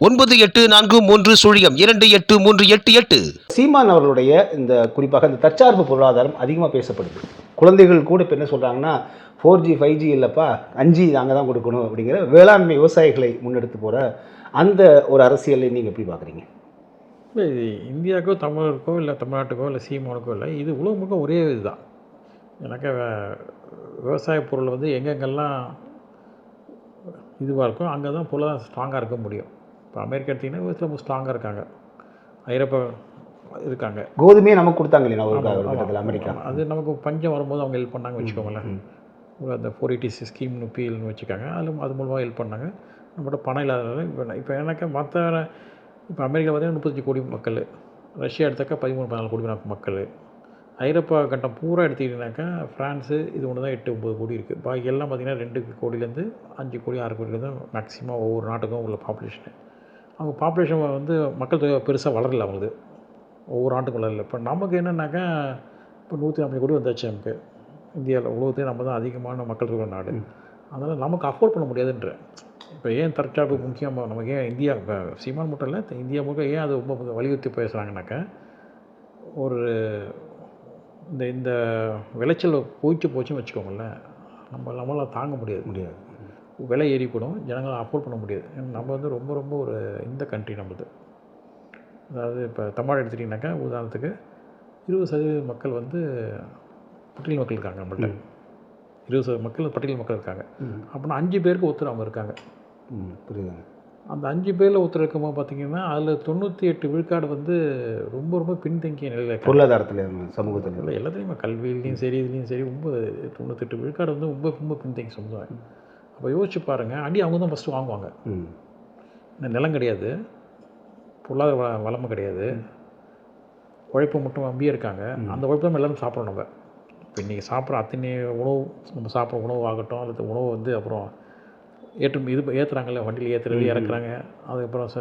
ஒன்பது எட்டு நான்கு மூன்று சுழியம் இரண்டு எட்டு மூன்று எட்டு எட்டு. சீமான் அவர்களுடைய இந்த குறிப்பாக இந்த தற்சார்பு பொருளாதாரம் அதிகமாக பேசப்படுது. குழந்தைகள் கூட இப்போ என்ன சொல்கிறாங்கன்னா ஃபோர் ஜி ஃபைவ் ஜி இல்லைப்பா அஞ்சு நாங்கள் தான் கொடுக்கணும் அப்படிங்கிற வேளாண்மை விவசாயிகளை முன்னெடுத்து போகிற அந்த ஒரு அரசியலை நீங்கள் எப்படி பார்க்குறீங்க இல்லை இது இந்தியாவுக்கோ தமிழருக்கோ இல்லை தமிழ்நாட்டுக்கோ இல்லை சீமானுக்கோ இல்லை இது உலகம் முழுக்க ஒரே இதுதான். எனக்கு வே- விவசாய பொருள் வந்து எங்கெங்கெல்லாம் இதுவாக இருக்கோ அங்கே தான் பொருளாதாரம் ஸ்ட்ராங்காக இருக்க முடியும். இப்போ அமெரிக்கா எடுத்திங்கன்னா விவசாயம் ரொம்ப ஸ்ட்ராங்காக இருக்காங்க. ஐரோப்பா இருக்காங்க. கோதுமையே நமக்கு கொடுத்தாங்க இல்லையா? அமெரிக்கா. அது நமக்கு பஞ்சம் வரும்போது அவங்க ஹெல்ப் பண்ணாங்க வச்சுக்கோங்களேன். அந்த ஃபோர் எயிட்டி ஸ்கீம்னு பிஎல்னு வச்சுக்காங்க அதில் அது மூலமாக ஹெல்ப் பண்ணாங்க. நம்மகிட்ட பணம் இல்லாதனால இப்போ இப்போ எனக்கு மற்ற இப்போ அமெரிக்கா பார்த்தீங்கன்னா முப்பத்தஞ்சு கோடி மக்கள். ரஷ்யா எடுத்தாக்கா பதிமூணு பதினாலு கோடி மக்கள். ஐரோப்பா கட்டம் பூரா எடுத்துக்கிட்டிங்கனாக்கா ஃப்ரான்ஸு இது ஒன்று தான் எட்டு ஒம்பது கோடி இருக்குது பாக்கி எல்லாம் பார்த்திங்கன்னா ரெண்டு கோடியிலேருந்து அஞ்சு கோடி ஆறு கோடியிலேருந்து மேக்ஸிமம் ஒவ்வொரு நாட்டுக்கும் உள்ள பாப்புலேஷனு அவங்க பாப்புலேஷன் வந்து மக்கள் தொகை பெருசாக வளரல அவங்களுக்கு. ஒவ்வொரு ஆண்டுக்கும் வளரல. இப்போ நமக்கு என்னென்னாக்கா இப்போ நூற்றி ஐம்பது கோடி வந்தாச்சு நமக்கு. இந்தியாவில் உலகத்தையே நம்ம தான் அதிகமான மக்கள் இருக்கிற நாடு. அதனால் நமக்கு அஃபோர்ட் பண்ண முடியாதுன்ற. இப்போ ஏன் தற்சார்பு முக்கியமாக நமக்கு ஏன் இந்தியா இப்போ சீமான் மட்டும் இல்லை இந்தியா முழுக்க ஏன் அது ரொம்ப வலியுறுத்தி பேசுகிறாங்கனாக்கா ஒரு இந்த இந்த விளைச்சல் போயிட்டு போச்சுன்னு வச்சுக்கோங்களேன் நம்ம நம்மளால் தாங்க முடியாது. முடியாது. விலை ஏறிப்படும் ஜனங்களால் அஃபோர்ட் பண்ண முடியாது. நம்ம வந்து ரொம்ப ரொம்ப ஒரு இந்த கண்ட்ரி நம்மளது அதாவது இப்போ தமிழ்நாடு எடுத்துட்டிங்கனாக்கா உதாரணத்துக்கு இருபது சதவீத மக்கள் வந்து பட்டியல் மக்கள் இருக்காங்க நம்மள்ட்ட. இருபது சதவீத மக்கள் பட்டியல் மக்கள் இருக்காங்க. அப்படின்னா அஞ்சு பேருக்கு ஒருத்தர் அவங்க இருக்காங்க. ம் புரியுதுங்க. அந்த அஞ்சு பேரில் ஒருத்தர் இருக்கும்போது பார்த்தீங்கன்னா அதில் தொண்ணூற்றி எட்டு விழுக்காடு வந்து ரொம்ப ரொம்ப பின்தங்கிய நிலையில் பொருளாதாரத்தில் சமூகத்தில் இல்லை எல்லாத்துலேயுமே கல்வியிலையும் சரி இதுலேயும் சரி ரொம்ப தொண்ணூத்தெட்டு விழுக்காடு வந்து ரொம்ப ரொம்ப பின்தங்கி சமுதாயம். அப்போ யோசிச்சு பாருங்கள் அடி அவங்க தான் ஃபஸ்ட்டு வாங்குவாங்க. நிலம் கிடையாது. பொருளாதார வள வளமும் கிடையாது. உழைப்பு மட்டும் நம்பியே இருக்காங்க. அந்த உழைப்பு தான் எல்லாரும் சாப்பிட்றோம் நம்ம. இப்போ இன்றைக்கி சாப்பிட்ற அத்தனை உணவு நம்ம சாப்பிட்ற உணவு ஆகட்டும் அல்லது உணவு வந்து அப்புறம் ஏற்று இது ஏற்றுறாங்கல்ல வண்டியில் ஏற்றுறது இறக்குறாங்க. அதுக்கப்புறம் ச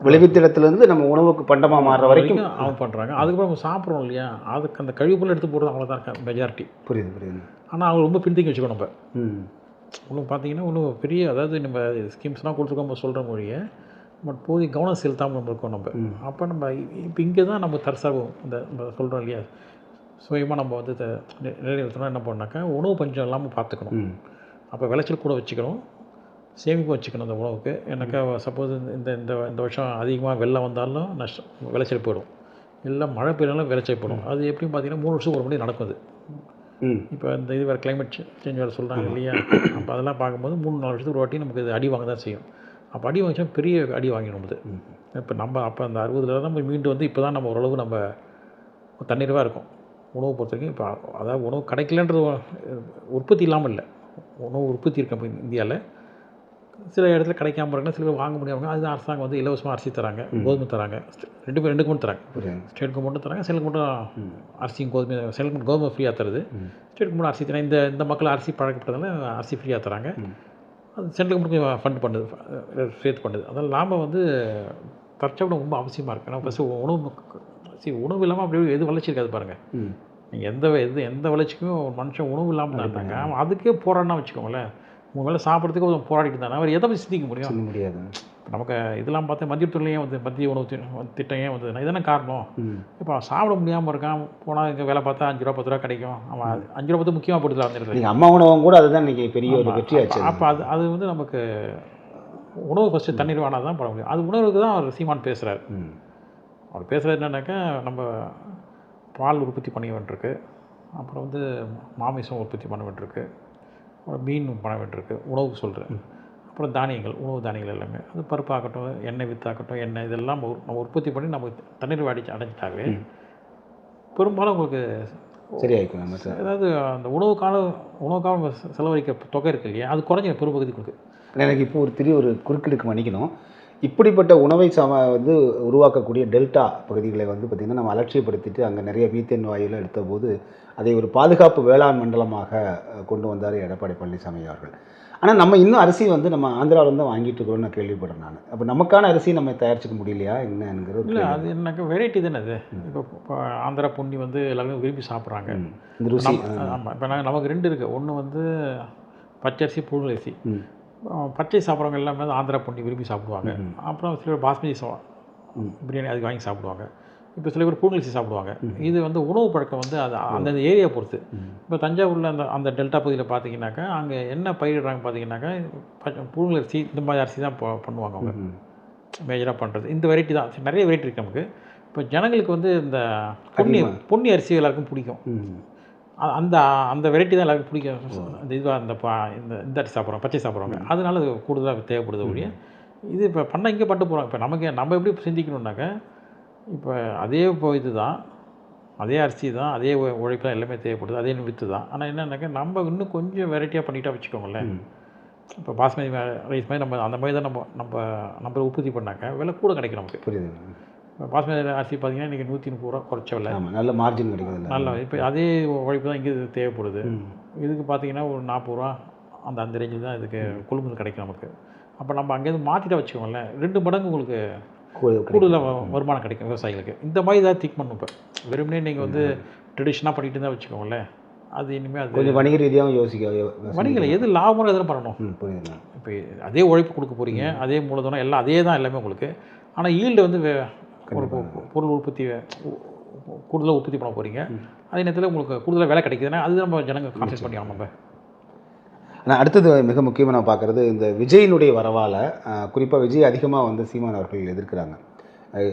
விளைவித்திடத்துலேருந்து நம்ம உணவுக்கு பண்டமாக மாறுற வரைக்கும் அவங்க பண்ணுறாங்க அதுக்கப்புறம் நம்ம சாப்பிட்றோம் இல்லையா? அதுக்கு அந்த கழிவுப்பொருள் எடுத்து போடுறது அவ்வளோதான் மெஜாரிட்டி. புரியுது புரியுது. ஆனால் அவங்க ரொம்ப பின்தங்கி வச்சுக்கணும் நம்ம. ம் ஒன்றும் பார்த்தீங்கன்னா ஒன்றும் பெரிய அதாவது நம்ம ஸ்கீம்ஸ்லாம் கொடுத்துருக்கோம் நம்ம சொல்கிற மொழியை பட் போதிய கவனம் செலுத்தாமல் நம்ம இருக்கோம் நம்ம. அப்போ நம்ம இப்போ இங்கே தான் நம்ம தற்சார்பு இந்த நம்ம சொல்கிறோம் இல்லையா? சுயமாக நம்ம வந்து நிலைநிறுத்தணும் என்ன பண்ணாக்கா உணவு பஞ்சம் இல்லாமல் பார்த்துக்கணும். அப்போ விளைச்சல் கூட வச்சுக்கணும் சேமிப்பு வச்சுக்கணும் அந்த உணவுக்கு. எனக்கா சப்போஸ் இந்த இந்த இந்த வருஷம் அதிகமாக வெள்ளம் வந்தாலும் நஷ்டம் விளைச்சல் போயிடும். இல்லை மழை பெய்யனாலும் விளைச்சல் போயிடும். அது எப்படின்னு பார்த்தீங்கன்னா மூணு வருஷம் ஒரு முறை நடக்கும் அது. ம் இப்போ இந்த இது வேறு climate சேஞ்ச் வேறு சொல்கிறாங்க இல்லையா? அப்போ அதெல்லாம் பார்க்கும்போது மூணு நாலு வருஷத்துக்கு ஒரு வாட்டி நமக்கு இது அடி வாங்க தான் செய்யும். அப்போ அடி வாங்கிச்சா பெரிய அடி வாங்கிடும் இது இப்போ நம்ம அப்போ அந்த அறுபதுல தான் நம்ம மீண்டு வந்து இப்போ தான் நம்ம ஓரளவு நம்ம தண்ணீர்வாக இருக்கும். உணவு பொறுத்த வரைக்கும் இப்போ அதாவது உணவு கிடைக்கலன்றது உற்பத்தி இல்லாமல் இல்லை. உணவு உற்பத்தி இருக்கு இந்தியாவில் சில இடத்துல கிடைக்காம இருக்குன்னா சில பேர் வாங்க முடியாமல் அது அரசாங்கம் வந்து இலவசமாக அரிசி தராங்க. கோதுமை தராங்க. ரெண்டு பேர் ரெண்டு மட்டும் தராங்க. ஸ்டேட் கவர்மெண்ட்டும் தராங்க சென்ட்ரல் கவர்மெண்ட்டும் அரிசியும் கோதுமை சென்ட்ரல் கவர்மெண்ட் கோதுமை ஃப்ரீயாக தருது. ஸ்டேட் கவர்மெண்ட் அரிசி தராங்க. இந்த இந்த மக்கள் அரிசி பழக்கப்பட்டதால அரிசி ஃப்ரீயாக தராங்க. அது சென்ட்ரல் கவர்மெண்ட் ஃபண்ட் பண்ணுது சேர்த்து பண்ணுது. அதனால் நாம் வந்து தற்சாப்பிடம் ரொம்ப அவசியமாக இருக்குது ஏன்னா ஃபஸ்ட்டு உணவு சரி உணவு இல்லாமல் அப்படி எது வளர்ச்சி இருக்காது பாருங்கள் நீங்கள் எந்த எது எந்த வளர்ச்சிக்குமே ஒரு மனுஷன் உணவு இல்லாமல் இருந்தாங்க அதுக்கே போராடினா வச்சுக்கோங்களேன். உங்கள் வேலை சாப்பிட்றதுக்கு கொஞ்சம் போராடிட்டு இருந்தானே அவர் எதை பற்றி சிந்திக்க முடியும்? முடியாது. இப்ப நமக்கு இதெல்லாம் பார்த்தா மத்திய துறையில் ஏன் வந்து மத்திய உணவு திட்டம் ஏன் வந்ததுன்னா இதென்ன காரணம்? இப்போ சாப்பிட முடியாமல் இருக்கான். போனால் இங்கே வேலை பார்த்தா அஞ்சு ரூபா பத்து ரூபா கிடைக்கும். அவன் அஞ்சு ரூபா பத்து முக்கியமாக போட்டுக்கலாம் அந்த இடத்துல அம்மா உணவும் கூட அதுதான் இன்னைக்கு பெரிய ஒரு வெற்றியாச்சு அப்போ அது அது வந்து நமக்கு உணவு ஃபஸ்ட்டு தண்ணீர் வேணால் தான் பண்ண முடியும். அது உணவுக்கு தான் அவர் சீமான் பேசுகிறார் அவர் பேசுகிறது என்னன்னாக்கா நம்ம பால் உற்பத்தி பண்ண வேண்டியிருக்கு அப்புறம் வந்து மாமிசம் உற்பத்தி பண்ண வேண்டியிருக்கு மீன் பண்ண வேண்டியிருக்கு உணவுக்கு சொல்கிறேன் அப்புறம் தானியங்கள் உணவு தானியங்கள் எல்லாமே. அது பருப்பாகட்டும் எண்ணெய் வித்தாகட்டும் எண்ணெய் இதெல்லாம் நம்ம உற்பத்தி பண்ணி நம்ம தண்ணீர் அடிச்சு அடைஞ்சிட்டாவே பெரும்பாலும் உங்களுக்கு சரியாயிக்கும் நம்ம சார் அதாவது அந்த உணவுக்கான உணவுக்காக செலவழிக்க தொகை இருக்கு இல்லையா? அது குறைஞ்ச பெரும்பகுதி கொடுக்கு. எனக்கு இப்போ ஒரு திரு ஒரு குறுக்கெடுக்கு மன்னிக்கணும். இப்படிப்பட்ட உணவை சம வந்து உருவாக்கக்கூடிய டெல்டா பகுதிகளை வந்து பார்த்திங்கன்னா நம்ம அலட்சியப்படுத்திட்டு அங்கே நிறைய மீத்தேன் வாயுல எடுத்த போது அதை ஒரு பாதுகாப்பு வேளாண் மண்டலமாக கொண்டு வந்தார் எடப்பாடி பழனிசாமி அவர்கள். ஆனால் நம்ம இன்னும் அரிசி வந்து நம்ம ஆந்திராவில தான் வாங்கிட்டு இருக்கிறோம்னு நான் கேள்விப்படுறேன் நான். அப்போ நமக்கான அரிசி நம்ம தயாரிச்சுக்க முடியலையா? என்னங்கிற ஒரு இல்லை. அது என்னக்கா வெரைட்டி தானே அது. இப்போ ஆந்திரா பொன்னி வந்து எல்லாருமே விரும்பி சாப்பிட்றாங்க. இந்த ருசி ஆமாம் இப்போ நாங்கள் நமக்கு ரெண்டு இருக்குது ஒன்று வந்து பச்சரிசி புழுங்கரிசி ம். அஹ் பச்சை சாப்பிட்றவங்க எல்லாமே வந்து ஆந்திரா பொன்னி விரும்பி சாப்பிடுவாங்க. அப்புறம் சில பேர் பாஸ்மதி சா. பிரியாணி அதுக்கு வாங்கி சாப்பிடுவாங்க. இப்போ சில பேர் புழுங்கரிசி சாப்பிடுவாங்க. இது வந்து உணவு பழக்கம் வந்து அது அந்தந்த ஏரியா பொறுத்து. இப்போ தஞ்சாவூரில் அந்த அந்த டெல்டா பகுதியில் பார்த்தீங்கன்னாக்கா அங்கே என்ன பயிரிடுறாங்க பார்த்தீங்கன்னாக்கா பச்சை புழுங்கரிசி இந்த மாதிரி அரிசி தான் பண்ணுவாங்க அவங்க. மேஜராக பண்ணுறது இந்த வெரைட்டி தான். நிறைய வெரைட்டி இருக்குது நமக்கு. இப்போ ஜனங்களுக்கு வந்து இந்த பொன்னி. பொன்னி அரிசி எல்லாருக்கும் பிடிக்கும். அந்த அந்த வெரைட்டி தான் எல்லாருக்கும் பிடிக்கும். அந்த இதுவாக இந்த பா இந்த இந்த அரிசி சாப்பிட்றோம் பச்சை சாப்பிட்றவங்க அதனால அது கூடுதலாக தேவைப்படுது ஒழிய இது இப்போ பண்ண இங்கே பண்ணிட்டு போகிறோம் இப்போ நமக்கு நம்ம எப்படி சிந்திக்கணுன்னாக்கா இப்போ அதே இப்போ இது தான் அதே அரிசி தான் அதே உழைப்பு தான் எல்லாமே தேவைப்படுது அதே வித்து தான். ஆனால் என்னன்னாக்கா நம்ம இன்னும் கொஞ்சம் வெரைட்டியாக பண்ணிட்டா வச்சுக்கோங்களேன். இப்போ பாஸ்மதி ரைஸ் மாதிரி நம்ம அந்த மாதிரி தான் நம்ம நம்ம நம்ம உற்பத்தி பண்ணாக்க விலை கூட கிடைக்கும் நமக்கு. புரியுது பாஸ்மதி அரிசி பார்த்தீங்கன்னா இன்றைக்கி நூற்றி முப்பது ரூபா குறைச்ச விலை ஆமாம் நல்ல மார்ஜின் கிடைக்குது நல்ல இப்போ அதே உழைப்பு தான் இங்கே தேவைப்படுது. இதுக்கு பார்த்தீங்கன்னா ஒரு நாற்பது ரூபா அந்த அந்த ரேஞ்சில் தான் இதுக்கு கொள்முதல் கிடைக்கும் நமக்கு. அப்போ நம்ம அங்கேருந்து மாற்றிட்டா வச்சுக்கோங்களேன் ரெண்டு மடங்கு உங்களுக்கு. கூடுதலாக வருமானம் கிடைக்கும் விவசாயிகளுக்கு. இந்த மாதிரி தான் திக் பண்ணும் இப்போ. வெறுமனே நீங்கள் வந்து ட்ரெடிஷனாக பண்ணிட்டு இருந்தால் வச்சுக்கோங்களேன் அது இனிமேல் அது கொஞ்சம் வணிக ரீதியாகவும் யோசிக்க வணிகளை எது லாபமோ எதில் பண்ணணும்? இப்போ அதே உழைப்பு கொடுக்க போகிறீங்க அதே மூலதனம் எல்லாம் அதே தான் எல்லாமே உங்களுக்கு. ஆனால் ஈல்டு வந்து ஒரு பொருள் உற்பத்தி கூடுதலாக உற்பத்தி பண்ண போகிறீங்க அதே நேரத்தில் உங்களுக்கு கூடுதலாக வேலை கிடைக்குதுன்னா அது நம்ம ஜனங்க கான்சன்ட் பண்ணி ஆகணும் நம்ம. ஆனால் அடுத்தது மிக முக்கியமாக நான் பார்க்குறது இந்த விஜயினுடைய வரவால் குறிப்பாக விஜய் அதிகமாக வந்து சீமான் அவர்கள் எதிர்க்கிறாங்க.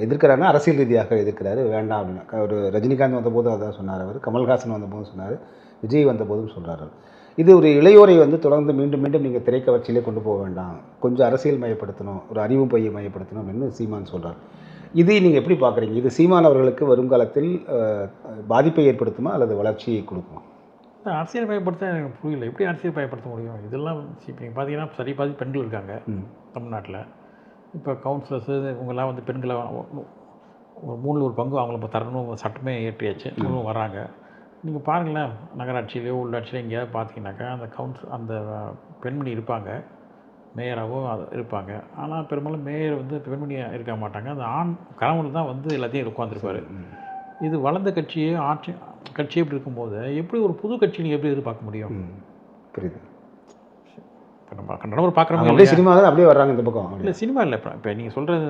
எதிர்க்கிறாருன்னா அரசியல் ரீதியாக எதிர்க்கிறாரு. வேண்டாம் அப்படின்னு ஒரு ரஜினிகாந்த் வந்தபோதும் அதான் சொன்னார் அவர் கமல்ஹாசன் வந்தபோதும் சொன்னார் விஜய் வந்தபோதும் சொல்கிறாரு இது ஒரு இளையோரை வந்து தொடர்ந்து மீண்டும் மீண்டும் நீங்கள் திரைக்கவர்ச்சியிலே கொண்டு போக வேண்டாம். கொஞ்சம் அரசியல் மயப்படுத்தணும் ஒரு அறிவு பையை மயப்படுத்தணும் அப்படின்னு சீமான் சொல்கிறார் இது நீங்கள் எப்படி பார்க்குறீங்க? இது சீமான் அவர்களுக்கு வருங்காலத்தில் பாதிப்பை ஏற்படுத்துமா அல்லது வளர்ச்சியை கொடுக்குமா? அரசியல் பயப்படுத்த எனக்கு புரியல. எப்படி அரசியல் பயப்படுத்த முடியும்? இதெல்லாம் இப்போ நீங்கள் பார்த்தீங்கன்னா சரி பாதி பெண்கள் இருக்காங்க. தமிழ்நாட்டில். இப்போ கவுன்சிலர்ஸு இவங்கெல்லாம் வந்து பெண்களை ஒரு மூணில் ஒரு பங்கு அவங்கள இப்போ தரணும் சட்டமே ஏற்றியாச்சு அவங்களும் வராங்க. நீங்கள் பாருங்களேன் நகராட்சியிலையோ உள்ளாட்சியிலையோ எங்கேயாவது பார்த்தீங்கன்னாக்கா அந்த கவுன்சில் அந்த பெண்மணி இருப்பாங்க. மேயராகவோ அது இருப்பாங்க. ஆனால் பெரும்பாலும் மேயர் வந்து பெண்மணியாக இருக்க மாட்டாங்க. அந்த ஆண் கணவன் தான் வந்து எல்லாத்தையும் உட்காந்துருப்பாரு இது வளர்ந்த கட்சியே ஆட்சி கட்சி எப்படி இருக்கும்போது எப்படி ஒரு புது கட்சி நீங்கள் எப்படி எதிர்பார்க்க முடியும்? புரியுது. இப்போ நம்ம அவங்க பார்க்குறவங்க அப்படியே சினிமாவில் அப்படியே வர்றாங்க இந்த பக்கம். இல்லை சினிமா இல்லை. இப்போ இப்போ நீங்கள் சொல்கிறது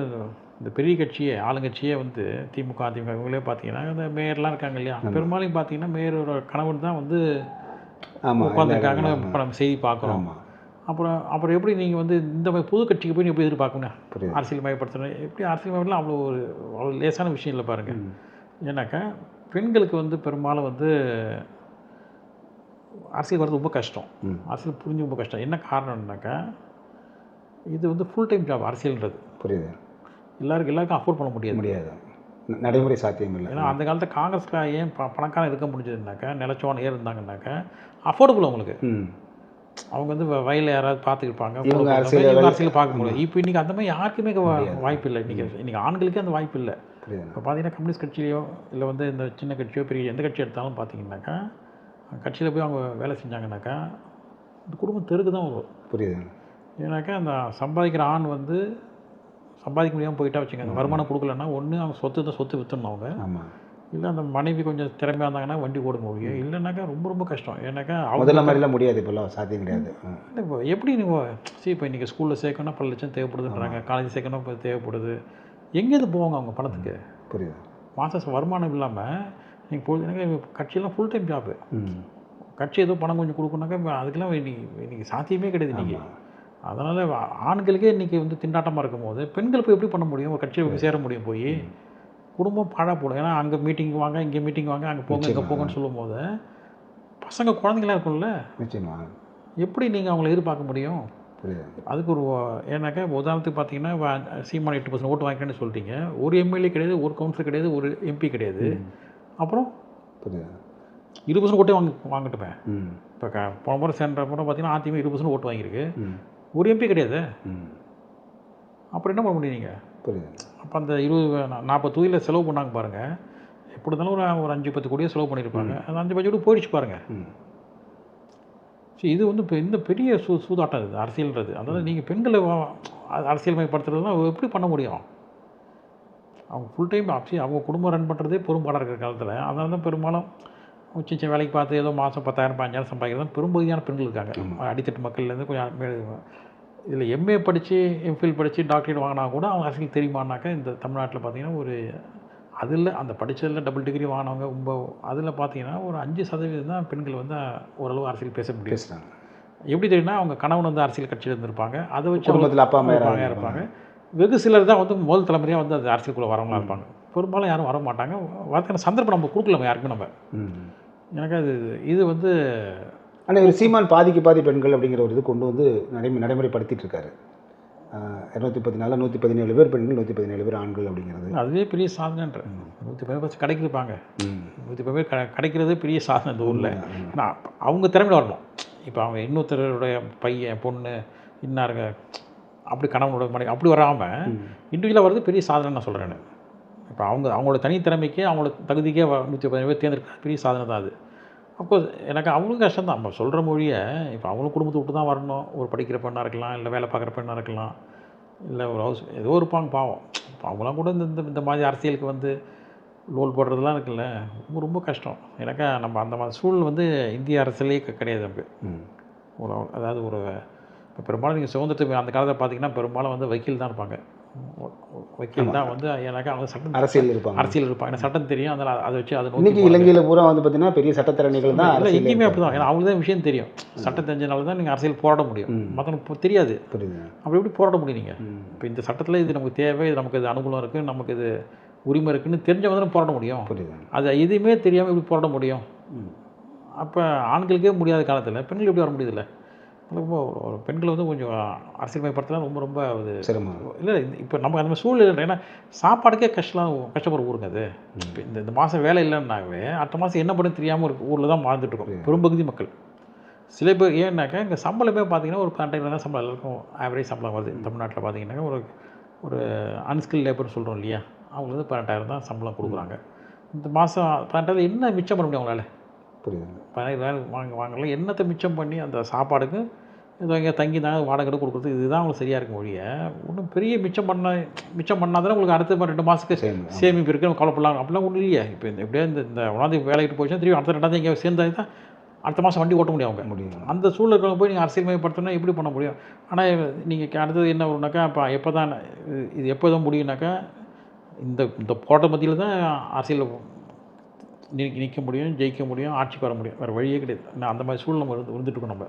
இந்த பெரிய கட்சியே ஆளுங்கட்சியே வந்து திமுக அதிமுக இவங்களே பார்த்தீங்கன்னா இந்த மேயர்லாம் இருக்காங்க இல்லையா? பெரும்பாலும் பார்த்தீங்கன்னா மேயரோட கணவன் தான் வந்து உட்காந்துருக்காங்கன்னு இப்போ நம்ம செய்தி பார்க்குறோம் அப்புறம் அப்புறம் எப்படி நீங்கள் வந்து இந்த மாதிரி புது கட்சிக்கு போய் நீ எப்படி எதிர்பார்க்கணும்? புரியுது. அரசியல் மயப்படுத்தணும் எப்படி அரசியல் மயப்படலாம் அவ்வளோ ஒரு அவ்வளோ லேசான விஷயம் இல்லை பாருங்கள் ஏன்னாக்கா பெண்களுக்கு வந்து பெரும்பாலும் வந்து அரசியல் வர்றது ரொம்ப கஷ்டம். அரசியல் புரிஞ்சு ரொம்ப கஷ்டம். என்ன காரணம்னாக்கா இது வந்து ஃபுல் டைம் ஜாப் அரசியல்ன்றது. புரியுது. எல்லாருக்கும் எல்லாருக்கும் அஃபோர்ட் பண்ண முடியாது. முடியாது. நடைமுறை சாத்தியம் இல்லை. ஏன்னா அந்த காலத்தில் காங்கிரஸ்க்கு ஏன் ப பணக்காரன் இருக்க முடிஞ்சதுனாக்கா நிலச்சோன் ஏன் இருந்தாங்கன்னாக்கா அஃபோர்டபுள் அவங்களுக்கு. அவங்க வந்து வயல்ல யாராவது பார்த்துருப்பாங்க இவங்க அரசியல் பார்க்க முடியும் இப்போ இன்றைக்கி அந்த மாதிரி யாருக்குமே வாய்ப்பு இல்லை இன்றைக்கி இன்றைக்கி ஆண்களுக்கே அந்த வாய்ப்பு இல்லை இப்போ பார்த்தீங்கன்னா கம்யூனிஸ்ட் கட்சியிலையோ இல்லை வந்து இந்த சின்ன கட்சியோ பெரிய எந்த கட்சி எடுத்தாலும் பார்த்தீங்கன்னாக்கா கட்சியில் போய் அவங்க வேலை செஞ்சாங்கன்னாக்கா இந்த குடும்பம் தெருக்கு தான் வரும். புரியுது ஏன்னாக்கா அந்த சம்பாதிக்கிற ஆண் வந்து சம்பாதிக்க முடியாமல் போயிட்டா வச்சுங்க அந்த வருமானம் கொடுக்கலன்னா ஒன்று அவங்க சொத்து தான் சொத்து விற்றுணும் அவங்க. இல்லை அந்த மனைவி கொஞ்சம் திறமையாக இருந்தாங்கன்னா வண்டி ஓட முடியும். இல்லைனாக்கா ரொம்ப ரொம்ப கஷ்டம். ஏன்னாக்கா முதல்ல மாதிரிலாம் முடியாது இப்போல்லாம் சாத்தியம் கிடையாது. இப்போ எப்படி நீங்கள் சரி இப்போ இன்றைக்கி ஸ்கூலில் சேர்க்கணும் பல லட்சம் தேவைப்படுதுன்றாங்க. காலேஜ் சேர்க்கணும் இப்போ தேவைப்படுது. எங்கேருந்து போவாங்க அவங்க பணத்துக்கு? புரியுது. மாதம் வருமானம் இல்லாமல் நீங்கள் பொழுது எனக்கு கட்சியெல்லாம் ஃபுல் டைம் ஜாப்பு கட்சி ஏதோ பணம் கொஞ்சம் கொடுக்கணுனாக்கா அதுக்கெல்லாம் இன்னைக்கு இன்னைக்கு சாத்தியமே கிடையாது இன்றைக்கி. அதனால் ஆண்களுக்கே இன்றைக்கி வந்து திண்டாட்டமாக இருக்கும்போது பெண்கள் போய் எப்படி பண்ண முடியும்? ஒரு கட்சியில் போய் சேர முடியும் போய். குடும்பம் பாழாக போடும். ஏன்னா அங்கே மீட்டிங் வாங்க இங்கே மீட்டிங் வாங்க அங்கே போங்க இங்கே. போங்கன்னு சொல்லும்போது பசங்க குழந்தைங்களாம் இருக்கும்ல? நிச்சயமா. எப்படி நீங்கள் அவங்கள எதிர்பார்க்க முடியும்? புரியுது. அதுக்கு ஒரு ஏன்னாக்கா உதாரணத்துக்கு பார்த்தீங்கன்னா சீமான் எட்டு பர்சன்ட் ஓட்டு வாங்கிக்கிறேன்னு சொல்லிட்டீங்க. ஒரு எம்எல்ஏ கிடையாது ஒரு கவுன்சிலர் கிடையாது ஒரு எம்பி கிடையாது. அப்புறம்? புரியுது. இருபது பர்சன்ட் ஓட்டே வாங்க வாங்கிட்டுப்பேன் ம். இப்போ க போன முறை சென்ற முறை பார்த்தீங்கன்னா அதிமுக இருபது பர்சன்ட் ஓட்டு வாங்கியிருக்கு. ஒரு எம்பி கிடையாது? ம். அப்புறம் என்ன பண்ண முடியும் நீங்கள் புரியுது. அப்போ அந்த இருபது நாற்பது தொகுதியில் செலவு பண்ணாங்க பாருங்கள் எப்படி இருந்தாலும் ஒரு ஒரு அஞ்சு பத்து கோடியே செலவு பண்ணியிருப்பாங்க அந்த அஞ்சு பட்ஜெட் போயிடுச்சு பாருங்கள் சரி இது வந்து இப்போ இந்த பெரிய சூ சூதாட்டம் இது அரசியல்ன்றது. அதாவது நீங்கள் பெண்களை வா- அ- அரசியல்மயப்படுத்துறதுலாம் எப்படி பண்ண முடியும்? அவங்க ஃபுல் டைம் ஆக்சுவலி அவங்க குடும்பம் ரன் பண்ணுறதே பெரும்பாலாக இருக்கிற காலத்தில். அதனால தான் பெரும்பாலும் சின்ன வேலைக்கு பார்த்து ஏதோ மாதம் பத்தாயிரம் பதினஞ்சாயிரம் சம்பாதிக்கிறது பெரும்பகுதியான பெண்கள் இருக்காங்க. அடித்தட்டு மக்கள்லேருந்து கொஞ்சம் இதில் எம்ஏ படித்து எம்ஃபில் படித்து டாக்டரேட் வாங்கினா கூட அவங்க அரசியல் தெரியுமானாக்கா இந்த தமிழ்நாட்டில் பார்த்தீங்கன்னா ஒரு அதில் அந்த படித்ததில் டபுள் டிகிரி வாங்கினவங்க ரொம்ப அதில் பார்த்தீங்கன்னா ஒரு அஞ்சு சதவீதம் தான் பெண்கள் வந்து ஓரளவு அரசியல் பேச முடியும். பேசுகிறாங்க எப்படி தெரியும்னா அவங்க கணவன் வந்து அரசியல் கட்சியில் இருந்திருப்பாங்க. அதை வச்சு குடும்பத்தில் அப்பா அம்மா இருப்பாங்க. வெகு சிலர் தான் வந்து முதல் தலைமுறையாக வந்து அந்த அரசியலுக்குள்ளே வரவங்களா இருப்பாங்க. பெரும்பாலும் யாரும் வர மாட்டாங்க. வரதுக்கான சந்தர்ப்பம் நம்ம கொடுக்கல யாருக்குமே நம்ம. எனக்கு அது இது வந்து ஆனால் இவர் சீமான் பாதிக்கு பாதி பெண்கள் அப்படிங்கிற ஒரு இது கொண்டு வந்து நடைமுறை நடைமுறைப்படுத்திட்டு இருக்காரு இரநூத்தி பதினாலு நூற்றி பதினேழு பேர் பெண்கள் நூற்றி பதினேழு பேர் ஆண்கள் அப்படிங்கிறது. அதுவே பெரிய சாதனைன்ற. நூற்றி பேர் வச்சு கிடைக்கிருப்பாங்க நூற்றி பேர் க கிடைக்கிறதே பெரிய சாதனை இந்த ஊரில். ஏன்னா அவங்க திறமையில வரணும். இப்போ அவங்க இன்னொருத்தருடைய பையன் பொண்ணு இன்னாருங்க அப்படி கணவனோட மனைவி அப்படி வராமல் இண்டிவிஜுவலாக வர்றது பெரிய சாதனை நான் சொல்கிறேன் இப்போ அவங்க அவங்களோட தனித்திறமைக்கு அவங்களோட தகுதிக்கே நூற்றி பதினேழு பேர் தேர்ந்தெடுக்க பெரிய சாதனை தான் அது. அப்கோர்ஸ் எனக்கு அவங்களும் கஷ்டம் தான் நம்ம சொல்கிற மொழியை இப்போ அவங்களும் குடும்பத்தை விட்டு தான் வரணும். ஒரு படிக்கிற பெண்ணாக இருக்கலாம் இல்லை வேலை பார்க்குற பெண்ணாக இருக்கலாம் இல்லை ஒரு ஹவுஸ் ஏதோ இருப்பாங்க பாவம். இப்போ அவங்களாம் கூட இந்த இந்த- இந்த மாதிரி அரசியலுக்கு வந்து லோல் போடுறதுலாம் இருக்குல்ல. ரொம்ப ரொம்ப கஷ்டம். எனக்கு நம்ம அந்த மாதிரி சூழல் வந்து இந்திய அரசியலே கிடையாது நமக்கு. ஒரு அதாவது ஒரு இப்போ பெரும்பாலும் நீங்கள் சுதந்திரத்துக்கு அந்த காலத்தில் பார்த்தீங்கன்னா பெரும்பாலும் வந்து வக்கீல் தான் இருப்பாங்க. வக்கீல் தான் வந்து எனக்கு அவங்க சட்டம் அரசியல் இருப்பாங்க. அரசியல் இருப்பாங்க. எனக்கு சட்டம் தெரியும். அதனால் அதை வச்சு அதை இன்னைக்கு நோக்கி இலங்கையில பூரா வந்து பார்த்தீங்கன்னா பெரிய சட்டத்திறனிகள் தான் இல்லை எங்கேயுமே அப்படி. தான் ஏன்னா அவங்களுக்கு தான் விஷயம் தெரியும். சட்டம் தெரிஞ்சனால தான் நீங்கள் அரசியல் போராட முடியும். ம். மற்றவங்களுக்கு இப்போ தெரியாது. புரியுது அப்படி எப்படி போராட முடியும் நீங்கள் இப்போ இந்த சட்டத்தில் இது நமக்கு தேவை இது நமக்கு இது அனுகூலம் இருக்குது நமக்கு இது உரிமை இருக்குன்னு தெரிஞ்சவங்க தானே போராட முடியும். புரியுது அது எதுவுமே தெரியாமல் எப்படி போராட முடியும்? அப்போ ஆண்களுக்கே முடியாத காலத்தில் பெண்கள் எப்படி வர முடியுதுல்ல? ரொம்ப ஒரு பெண்கள் வந்து கொஞ்சம் அரசியல்மயப்படுத்தலாம் ரொம்ப ரொம்ப அது சிரமம். இல்லை இப்போ நமக்கு அந்த மாதிரி சூழ்நிலை இல்லை. ஏன்னா சாப்பாடுக்கே கஷ்டம் கஷ்டப்படுற ஊருங்க அது. இந்த இந்த மாதம் வேலை இல்லைன்னாவே அடுத்த மாதம் என்ன பண்ண தெரியாமல் ஒரு ஊரில் தான் வாழ்ந்துட்டு இருக்கோம். பெரும்பகுதி மக்கள். சில பேர் ஏன்னாக்கா இங்கே சம்பளமே பார்த்தீங்கன்னா ஒரு பன்னெண்டாயிரம் தான் சம்பளம் எல்லாருக்கும் ஆவரேஜ் சம்பளம் வருது. தமிழ்நாட்டில் பார்த்தீங்கன்னா ஒரு ஒரு அன்ஸ்கில் லேபர்னு சொல்கிறோம் இல்லையா? அவங்களுக்கு வந்து பன்னெண்டாயிரம் தான் சம்பளம் கொடுக்குறாங்க. இந்த மாதம் பன்னெண்டாயிரம் என்ன மிச்சம் பண்ண முடியும் அவங்களால? புரியுது பதினாயிரம் வாங்க வாங்கலாம் என்னத்தை மிச்சம் பண்ணி அந்த சாப்பாடுக்கு ஏதோ இங்கே தங்கி தான் வாடகை கூட கொடுக்குறது. இதுதான் உங்களுக்கு சரியாக இருக்கும் ஒழிய. ஒன்றும் பெரிய மிச்சம் பண்ண மிச்சம் பண்ணாதானே உங்களுக்கு அடுத்த ரெண்டு மாதத்துக்கு. சேமிப்பு இருக்குது கவலைப்படலாம். அப்படிலாம் ஒன்றும் இல்லையே. இப்போ இந்த எப்படியே இந்த இந்த ஒன்றாந்தேதி வேலைக்கு போச்சுன்னா திரும்பி அடுத்த ரெண்டாந்தேதி எங்கேயாவது சேர்ந்தா தான் அடுத்த மாதம் வண்டி ஓட்ட முடியும் அவங்க. முடியும். அந்த சூழலுக்கு போய் நீங்கள் அரசியல்மயப்படுத்தினா எப்படி பண்ண முடியும்? ஆனால் நீங்கள் அடுத்தது என்ன வரும்னாக்கா இப்போ எப்போ தான் இது எப்போ தான் முடியும்னாக்கா இந்த இந்த போட்ட மத்தியில் தான் அரசியல் நிற்க முடியும் ஜெயிக்க முடியும் ஆட்சிக்கு வர முடியும். வேறு வழியே கிடையாது. நான் அந்த மாதிரி சூழ்நிலை இருந்து இருந்துட்டுருக்கோம் நம்ம.